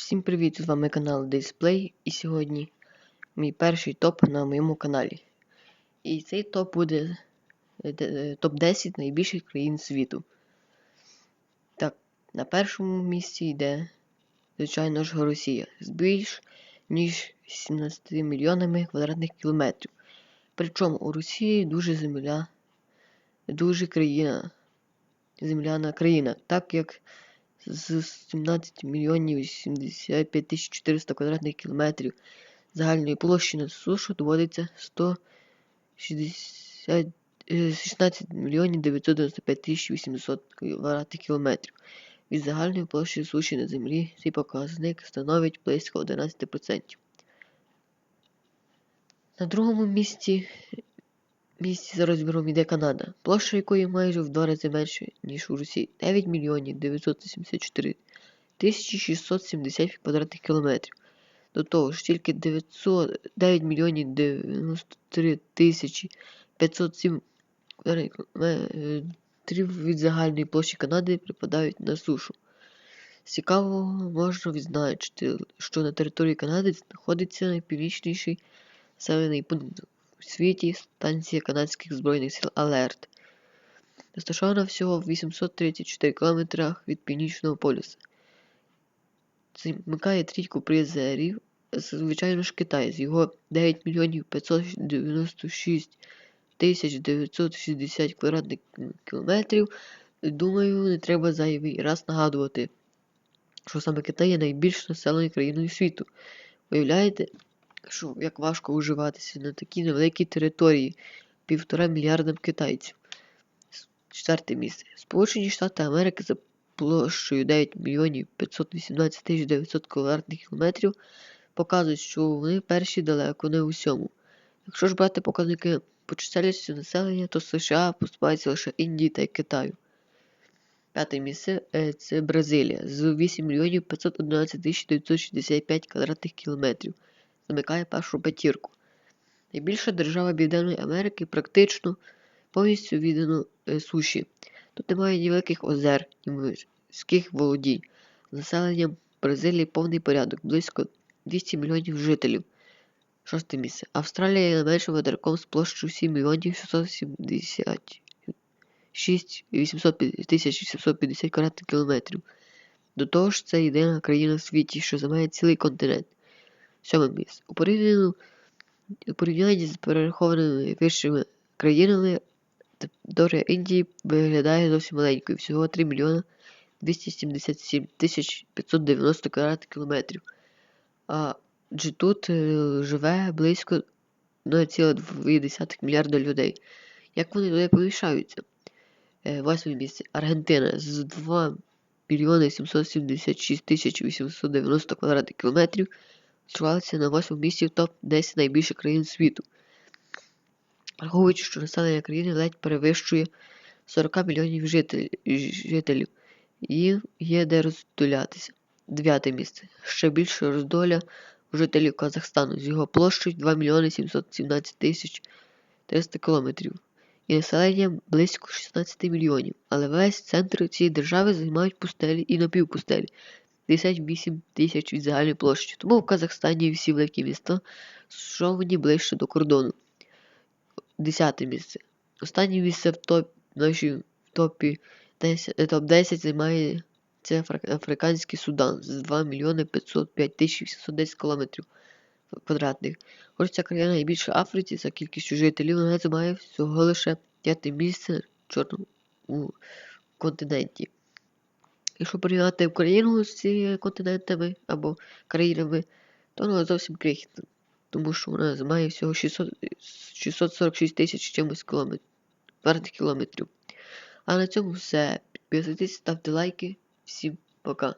Всім привіт! З вами канал Display і сьогодні мій перший топ на моєму каналі. І цей топ буде топ-10 найбільших країн світу. Так, на першому місці йде, звичайно ж, Росія з більш ніж 17 мільйонами квадратних кілометрів. Причому у Росії дуже земля, дуже країна, земляна країна, так як з 17 мільйонів 75 тисяч 400 квадратних кілометрів загальної площі на сушу доводиться 160, 16 мільйонів 995 тисяч 800 квадратних кілометрів. Від загальної площі суші на землі цей показник становить близько 11%. На другому місці місці за розміром йде Канада, площа якої майже в два рази менше, ніж у Росії 9 мільйонів 974 тисячі 670 квадратних кілометрів. До того ж, тільки 900, 9 мільйонів 93 тисячі 507 квадратних від загальної площі Канади припадають на сушу. Цікаво можна відзначити, що на території Канади знаходиться найпівнічніший населений пункт у світі станція канадських збройних сил Алерт, розташована всього в 834 км від Північного полюса. Замикає трійку призерів, звичайно ж Китай, з його 9 мільйонів 596 тисяч 960 квадратних кілометрів. Думаю, не треба зайвий раз нагадувати, що саме Китай є найбільш населеною країною світу. Уявляєте? Що як важко уживатися на такій невеликій території півтора мільярдам китайців. Четверте місце. Сполучені Штати Америки за площею 9 мільйонів 518 тисяч 900 квадратних кілометрів показують, що вони перші далеко не у всьому. Якщо ж брати показники по чисельності населення, то США поступаються лише Індії та Китаю. П'яте місце е, це Бразилія з 8 мільйонів 511 тисяч 965 квадратних кілометрів замикає першу п'ятірку. Найбільша держава Південної Америки практично повністю віддано е, суші. Тут немає ні великих озер, ні морських володінь. З населенням Бразилії повний порядок, близько 200 мільйонів жителів. Шосте місце. Австралія є найменшим материком з площею 7 мільйонів 676 тисяч 750 квадратних кілометрів. До того ж, це єдина країна в світі, що займає цілий континент. Сьоме місце. У порівнянні з перерахованими вищими країнами територія Індії виглядає зовсім маленькою, всього 3 мільйона 277 тисяч 590 квадратних кілометрів. Адже тут живе близько 1,2 мільярда людей. Як вони туди поміщаються? Е, восьме місце. Аргентина з 2 мільйони 776 тисяч 890 квадратних кілометрів Ситуація на восьмому місці в топ-10 найбільших країн світу. Враховуючи, що населення країни ледь перевищує 40 мільйонів жителів, і є де роздолятися. Дев'яте місце. Ще більше роздоля у жителів Казахстану з його площею 2 мільйони 717 тисяч 300 кілометрів. І населенням близько 16 мільйонів. Але весь центр цієї держави займають пустелі і напівпустелі. 58 тисяч від загальної площі. Тому в Казахстані всі великі міста сшовані ближче до кордону. Десяте місце. Останнє місце в топ, нашій топі топ-10 займає це Африканський Судан з 2 мільйони 505 тисяч 810 кілометрів квадратних. Хоч ця країна найбільша Африці за кількістю жителів, вона займає всього лише п'яте місце в чорному континенті. Якщо порівняти Україну з континентами або країнами, то вона зовсім крихітна. Тому що вона має всього 600, 646 тисяч чимось квадратних кілометрів. А на цьому все. Підписуйтесь, ставте лайки. Всім пока.